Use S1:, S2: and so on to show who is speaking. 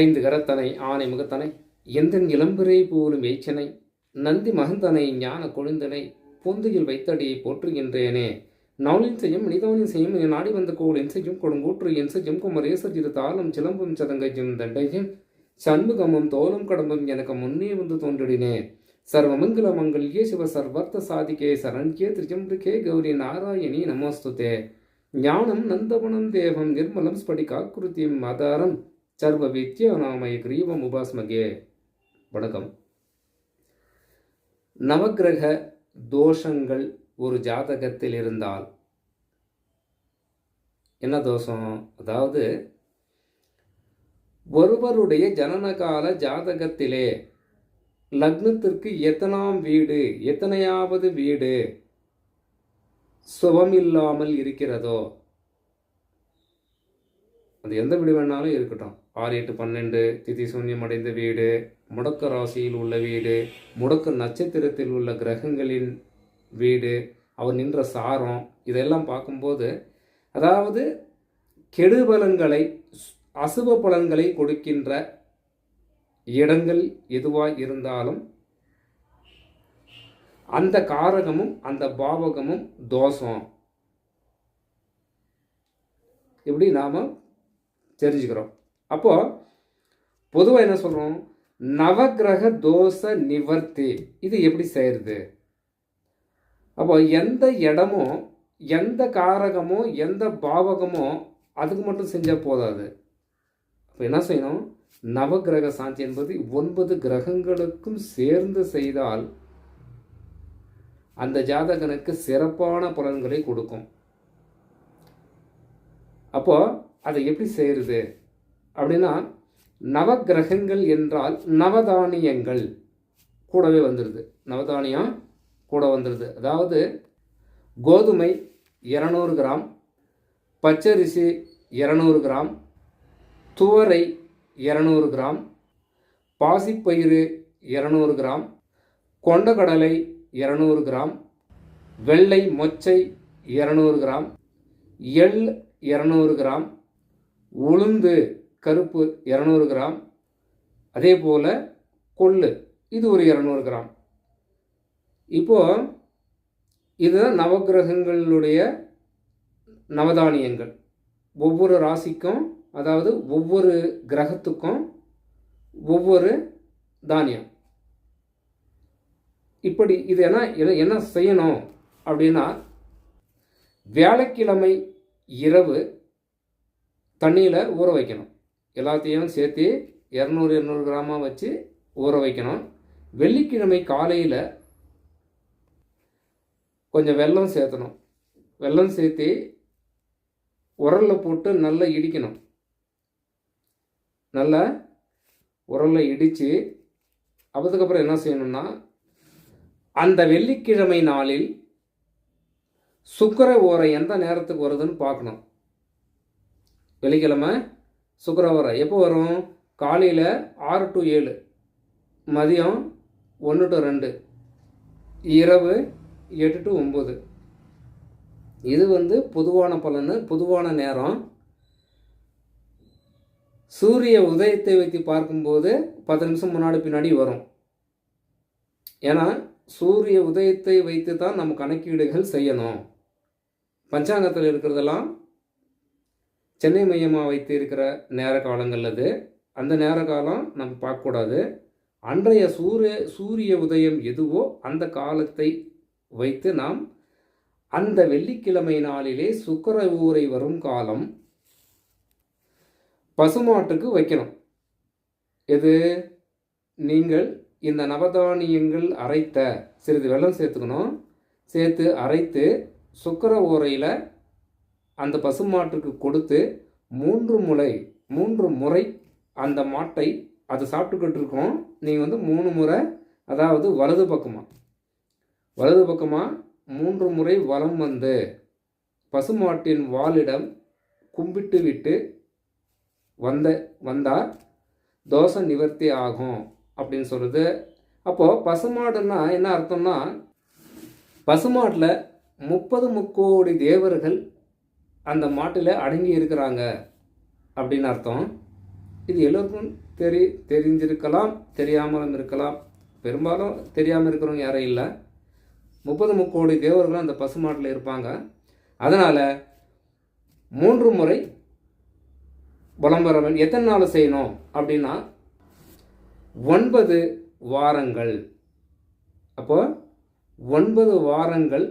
S1: ஐந்து கரத்தனை ஆனை முகத்தனை எந்தன் இளம்பிறை போலும் எய்ச்சனை நந்தி மகந்தனை ஞான கொழுந்தனை பொந்துகில் வைத்தடியை போற்றுகின்றேனே. நவுலின் செய்யும் மனிதவனின் செய்யும் என் நாடி வந்த கோள் என் செய்யும் கொடுங்கூற்று என் செய்யும் குமரேசர் இரு தாளம் சிலம்பும் சதங்கையும் தண்டையும் சண்முகமும் தோலும் கடம்பும் எனக்கு முன்னே வந்து தோன்றினே. சர்வமங்கல மங்கள்யே சிவ சர்வர்த்த சாதிகே சரண்யே திரிஜம்பிகே கௌரி நாராயணி நமோஸ்துதே. ஞானம் நந்தவனம் தேவம் நிர்மலம் ஸ்படிகாக்கிருத்தியும் ஆதாரம். சர்வ வித்யாநாமய கிரீவம் உபாஸ்மகே. வணக்கம். நவக்கிரக தோஷங்கள் ஒரு ஜாதகத்தில் இருந்தால் என்ன தோஷம்? அதாவது ஒருவருடைய ஜனனகால ஜாதகத்திலே லக்னத்திற்கு எத்தனாம் வீடு எத்தனையாவது வீடு சுபமில்லாமல் இருக்கிறதோ அது எந்த வீடு வேணாலும் இருக்கட்டும். ஆறு எட்டு பன்னெண்டு திதி சூன்யம் அடைந்த வீடு முடக்க ராசியில் உள்ள வீடு முடக்க நட்சத்திரத்தில் உள்ள கிரகங்களின் வீடு அவர் நின்ற சாரம் இதெல்லாம் பார்க்கும்போது அதாவது கெடுபலன்களை அசுப பலன்களை கொடுக்கின்ற இடங்கள் எதுவாக இருந்தாலும் அந்த காரகமும் அந்த பாவகமும் தோஷம். இப்படி நாம் தெரிஞ்சுக்கிறோம். அப்போது பொதுவாக என்ன சொல்கிறோம் நவக்கிரக தோஷ நிவர்த்தி. இது எப்படி செய்கிறது அப்போ எந்த இடமும் எந்த காரகமோ எந்த பாவகமோ அதுக்கு மட்டும் செஞ்சால் போதாது. அப்போ என்ன செய்யணும்? நவக்கிரக சாந்தி என்பது ஒன்பது கிரகங்களுக்கும் சேர்ந்து செய்தால் அந்த ஜாதகனுக்கு சிறப்பான பலன்களை கொடுக்கும். அப்போது அதை எப்படி செய்கிறது அப்படின்னா நவக்கிரகங்கள் என்றால் நவதானியங்கள் கூடவே வந்துடுது நவதானியம் கூட வந்துடுது அதாவது கோதுமை இரநூறு கிராம் பச்சரிசி இரநூறு கிராம் துவரை இரநூறு கிராம் பாசிப்பயிறு இரநூறு கிராம் கொண்டக்கடலை இரநூறு கிராம் வெள்ளை மொச்சை இரநூறு கிராம் எள் இரநூறு கிராம் உளுந்து கருப்பு இரநூறு கிராம் அதே போல் கொள்ளு இது ஒரு இரநூறு கிராம். இப்போது இதுதான் நவக்கிரகங்களுடைய நவதானியங்கள். ஒவ்வொரு ராசிக்கும் அதாவது ஒவ்வொரு கிரகத்துக்கும் ஒவ்வொரு தானியம். இப்படி இது என்ன என்ன- என்ன செய்யணும் அப்படின்னா வியாழக்கிழமை இரவு தண்ணியில் ஊற வைக்கணும். எல்லாத்தையும் சேர்த்து இரநூறு இரநூறு கிராமாக வச்சு ஊற வைக்கணும். வெள்ளிக்கிழமை காலையில் கொஞ்சம் வெல்லம் சேர்த்தணும். வெல்லம் சேர்த்து உரலில் போட்டு நல்லா இடிக்கணும். நல்லா உரலில் இடித்து அதுக்கப்புறம் என்ன செய்யணும்னா அந்த வெள்ளிக்கிழமை நாளில் சுக்கர ஓரை எந்த நேரத்துக்கு வருதுன்னு பார்க்கணும். வெள்ளிக்கிழமை சுக்கரவாரம் எப்போ வரும்? காலையில் ஆறு டு ஏழு. மதியம் ஒன்று டு ரெண்டு. இரவு எட்டு டு ஒம்பது இது வந்து பொதுவான பலன் பொதுவான நேரம். சூரிய உதயத்தை வைத்து பார்க்கும்போது பத்து நிமிஷம் முன்னாடி பின்னாடி வரும். ஏன்னா சூரிய உதயத்தை வைத்து தான் நம்ம கணக்கீடுகள் செய்யணும். பஞ்சாங்கத்தில் இருக்கிறதெல்லாம் சென்னை மையமாக வைத்து இருக்கிற நேர காலங்கள் அது. அந்த நேர காலம் நம்ம பார்க்கக்கூடாது. அன்றைய சூரிய சூரிய உதயம் எதுவோ அந்த காலத்தை வைத்து நாம் அந்த வெள்ளிக்கிழமை நாளிலே சுக்கர ஊரை வரும் காலம் பசுமாட்டுக்கு வைக்கணும். எது? நீங்கள் இந்த நவதானியங்கள் அரைத்த சிறிது வெல்லம் சேர்த்துக்கணும். சேர்த்து அரைத்து சுக்கர ஊரையில் அந்த பசுமாட்டுக்கு கொடுத்து மூன்று முறை மூன்று முறை அந்த மாட்டை அது சாப்பிட்டுக்கிட்டு இருக்கோம் நீங்கள் வந்து மூணு முறை அதாவது வலது பக்கமாக வலது பக்கமாக மூன்று முறை வலம் வந்து பசுமாட்டின் வாளிடம் கும்பிட்டு விட்டு வந்த வந்தால் தோஷம் நிவர்த்தி ஆகும் அப்படின்னு சொல்கிறது அப்போது பசுமாடுன்னா என்ன அர்த்தம்னா பசுமாட்டில் முப்பது முக்கோடி தேவர்கள் அந்த மாட்டில் அடங்கி இருக்கிறாங்க அப்படின்னு அர்த்தம். இது எல்லோருக்கும் தெரி தெரிஞ்சிருக்கலாம் தெரியாமலும் இருக்கலாம். பெரும்பாலும் தெரியாமல் இருக்கிறவங்க யாரும் இல்லை. முப்பது முக்கோடி தேவர்களும் அந்த பசுமாட்டில் இருப்பாங்க. அதனால் மூன்று முறை வலம் வர வேண்டும் எத்தனை நாள் செய்யணும் அப்படின்னா ஒன்பது வாரங்கள். அப்போ ஒன்பது வாரங்கள்